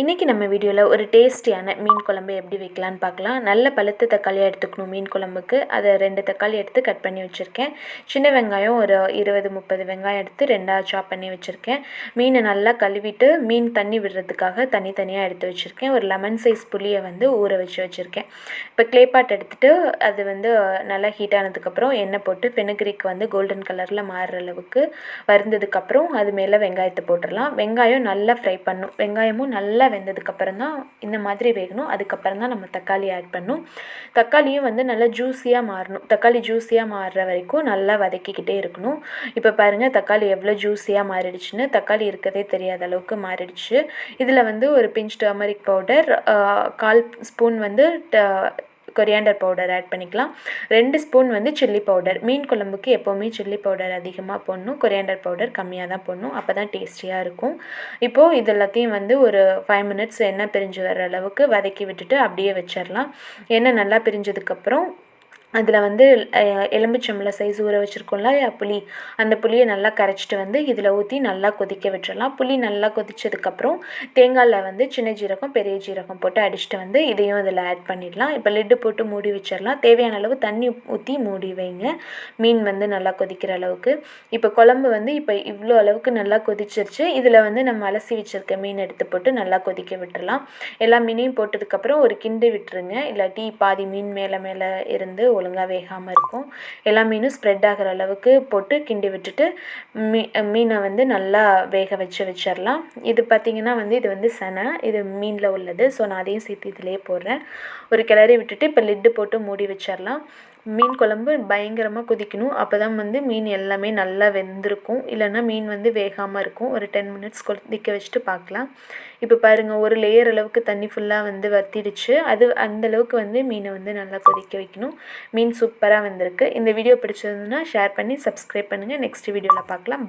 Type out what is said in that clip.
இன்றைக்கி நம்ம வீடியோவில் ஒரு டேஸ்டியான மீன் குழம்பு எப்படி வைக்கலான்னு பார்க்கலாம். நல்ல பழுத்த தக்காளியாக எடுத்துக்கணும் மீன் குழம்புக்கு. அதை ரெண்டு தக்காளி எடுத்து கட் பண்ணி வச்சுருக்கேன். சின்ன வெங்காயம் ஒரு இருபது முப்பது வெங்காயம் எடுத்து ரெண்டாக சாப் பண்ணி வச்சுருக்கேன். மீனை நல்லா கழுவிட்டு மீன் தண்ணி விடுறதுக்காக தனித்தனியாக எடுத்து வச்சுருக்கேன். ஒரு லெமன் சைஸ் புளியை வந்து ஊற வச்சு வச்சுருக்கேன். இப்போ க்ளேப்பாட் எடுத்துகிட்டு அது வந்து நல்லா ஹீட் ஆனதுக்கப்புறம் எண்ணெய் போட்டு ஃபெனுக்ரிக் வந்து கோல்டன் கலரில் மாறுற அளவுக்கு வருந்ததுக்கப்புறம் அது மேலே வெங்காயத்தை போட்டுடலாம். வெங்காயம் நல்லா ஃப்ரை பண்ணும். வெங்காயமும் நல்லா நல்லா வெந்ததுக்கப்புறம் தான் இந்த மாதிரி வேகணும். அதுக்கப்புறம் தான் நம்ம தக்காளி ஆட் பண்ணணும். தக்காளியும் வந்து நல்லா ஜூஸியாக மாறணும். தக்காளி ஜூஸியாக மாறுற வரைக்கும் நல்லா வதக்கிக்கிட்டே இருக்கணும். இப்போ பாருங்கள் தக்காளி எவ்வளோ ஜூஸியாக மாறிடுச்சுன்னு. தக்காளி இருக்கதே தெரியாத அளவுக்கு மாறிடுச்சு. இதில் வந்து ஒரு பிஞ்ச் டர்மரிக் பவுடர் கால் ஸ்பூன் வந்து கொரியாண்டர் பவுடர் ஆட் பண்ணிக்கலாம். ரெண்டு ஸ்பூன் வந்து சில்லி பவுடர் மீன் குழம்புக்கு எப்போவுமே சில்லி பவுடர் அதிகமாக போடணும். கொரியாண்டர் பவுடர் கம்மியாக தான் போடணும். அப்போ தான் டேஸ்டியாக இருக்கும். இப்போது இது எல்லாத்தையும் வந்து ஒரு ஃபைவ் மினிட்ஸ் எண்ணெய் பிரிஞ்சு வர அளவுக்கு வதக்கி விட்டுட்டு அப்படியே வச்சிடலாம் எண்ணெய் நல்லா பிரிஞ்சதுக்கப்புறம் அதில் வந்து எலுமிச்சம்பழம் சைஸ் ஊற வச்சுருக்கோம்ல புளி. அந்த புளியை நல்லா கரைச்சிட்டு வந்து இதில் ஊற்றி நல்லா கொதிக்க விட்டுறலாம். புளி நல்லா கொதித்ததுக்கப்புறம் தேங்காயில் வந்து சின்ன ஜீரகம் பெரிய ஜீரகம் போட்டு அடிச்சுட்டு வந்து இதையும் இதில் ஆட் பண்ணிடலாம். இப்போ லிட்டு போட்டு மூடி வச்சிடலாம். தேவையான அளவு தண்ணி ஊற்றி மூடி வைங்க. மீன் வந்து நல்லா கொதிக்கிற அளவுக்கு. இப்போ குழம்பு வந்து இப்போ இவ்வளோ அளவுக்கு நல்லா கொதிச்சிருச்சு. இதில் வந்து நம்ம அலசி வச்சுருக்க மீன் எடுத்து போட்டு நல்லா கொதிக்க விட்டுறலாம். எல்லா மீனையும் போட்டதுக்கப்புறம் ஒரு கிண்டு விட்டுருங்க. இல்லாட்டி பாதி மீன் மேலே மேலே இருந்து ஒழுங்காக வேகாமல் இருக்கும். எல்லா மீனும் ஸ்ப்ரெட் ஆகிற அளவுக்கு போட்டு கிண்டி விட்டுட்டு மீ மீனை வந்து நல்லா வேக வச்சு வச்சிடலாம் இது பார்த்திங்கன்னா வந்து இது வந்து சனை. இது மீனில் உள்ளது. ஸோ நான் அதையும் சேர்த்து இதிலே போடுறேன். ஒரு கிளறி விட்டுட்டு இப்போ லிட்டு போட்டு மூடி வச்சிடலாம் மீன் குழம்பு பயங்கரமாக கொதிக்கணும். அப்போ தான் வந்து மீன் எல்லாமே நல்லா வெந்திருக்கும். இல்லைன்னா மீன் வந்து வேகாமல் இருக்கும். ஒரு டென் மினிட்ஸ் கொதிக்க வச்சுட்டு பார்க்கலாம் இப்போ பாருங்கள் ஒரு லேயர் அளவுக்கு தண்ணி ஃபுல்லாக வந்து வத்திடுச்சு. அது அந்தளவுக்கு வந்து மீனை வந்து நல்லா கொதிக்க வைக்கணும். மீன் சூப்பராக வந்திருக்கு. இந்த வீடியோ பிடிச்சிருந்ததுன்னா ஷேர் பண்ணி சப்ஸ்கிரைப் பண்ணுங்கள் நெக்ஸ்ட் வீடியோவில் பார்க்கலாம்.